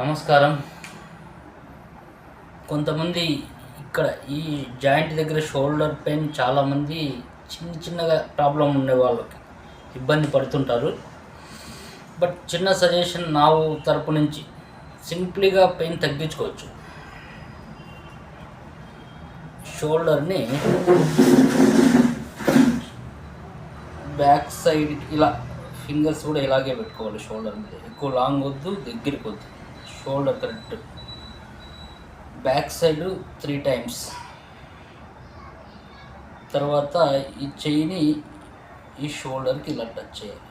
నమస్కారం. కొంతమంది ఇక్కడ ఈ జాయింట్ దగ్గర షోల్డర్ పెయిన్ చాలామంది చిన్న చిన్నగా ప్రాబ్లం ఉండే వాళ్ళకి ఇబ్బంది పడుతుంటారు. బట్ చిన్న సజెషన్ నా తరపు నుంచి సింప్లీగా పెయిన్ తగ్గించుకోవచ్చు. షోల్డర్ని బ్యాక్ సైడ్ ఇలా ఫింగర్స్ కూడా ఇలాగే పెట్టుకోవాలి షోల్డర్ మీద. ఎక్కువ లాంగ్ వద్దు దగ్గరికి వద్దు. Shoulder correct back side three times. తర్వాత ఈ చెయ్యిని ఈ షోల్డర్కి ఇలా టచ్ చేయాలి.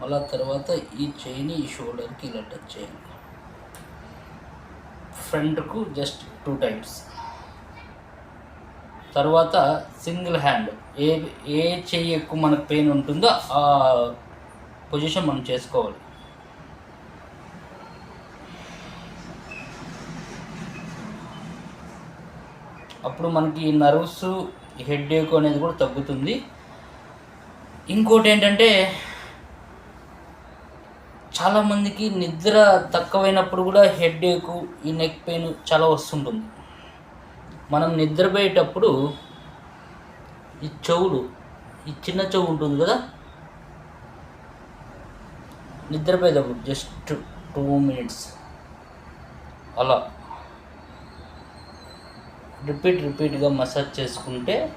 మళ్ళా తర్వాత ఈ చెయ్యిని ఈ షోల్డర్కి ఇలా టచ్ చేయాలి. ఫ్రంట్కు జస్ట్ టూ టైమ్స్. తర్వాత సింగిల్ హ్యాండ్. ఏ ఏ చెయ్యి ఎక్కువ మనకు పెయిన్ ఉంటుందో ఆ పొజిషన్ మనం చేసుకోవాలి. అప్పుడు మనకి నర్వ్స్ హెడ్ ఏక్ అనేది కూడా తగ్గుతుంది. ఇంకోటి ఏంటంటే చాలామందికి నిద్ర తక్కువైనప్పుడు కూడా హెడ్ ఈ నెక్ పెయిన్ చాలా వస్తుంటుంది. మనం నిద్రపోయేటప్పుడు ఈ చెవులు ఈ చిన్న చెవు ఉంటుంది కదా నిద్రపోయేటప్పుడు జస్ట్ టూ మినిట్స్ అలా. రిపీట్ రిపీట్గా మసాజ్ చేసుకుంటే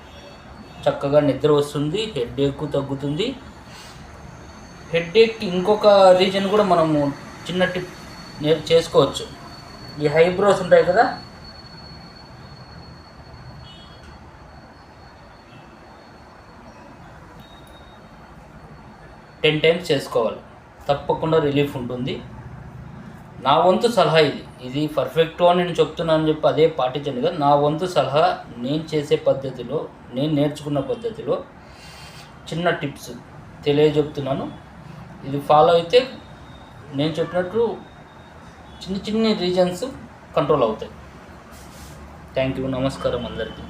చక్కగా నిద్ర వస్తుంది హెడ్ఏక్ తగ్గుతుంది. హెడ్ ఇంకొక రీజన్ కూడా మనము చిన్న టిప్ చేసుకోవచ్చు. ఈ హైబ్రోస్ ఉంటాయి కదా? టెన్ టైమ్స్ చేసుకోవాలి. తప్పకుండా రిలీఫ్ ఉంటుంది. నా వంతు సలహా ఇది. ఇది పర్ఫెక్ట్ అని నేను చెప్తున్నాను చెప్పి అదే పాటించండి కదా. నా వంతు సలహా నేను చేసే పద్ధతిలో నేను నేర్చుకున్న పద్ధతిలో చిన్న టిప్స్ తెలియజెప్తున్నాను. ఇది ఫాలో అయితే నేను చెప్పినట్టు చిన్న చిన్న రీజన్స్ కంట్రోల్ అవుతాయి. థ్యాంక్ యూ నమస్కారం అందరికీ.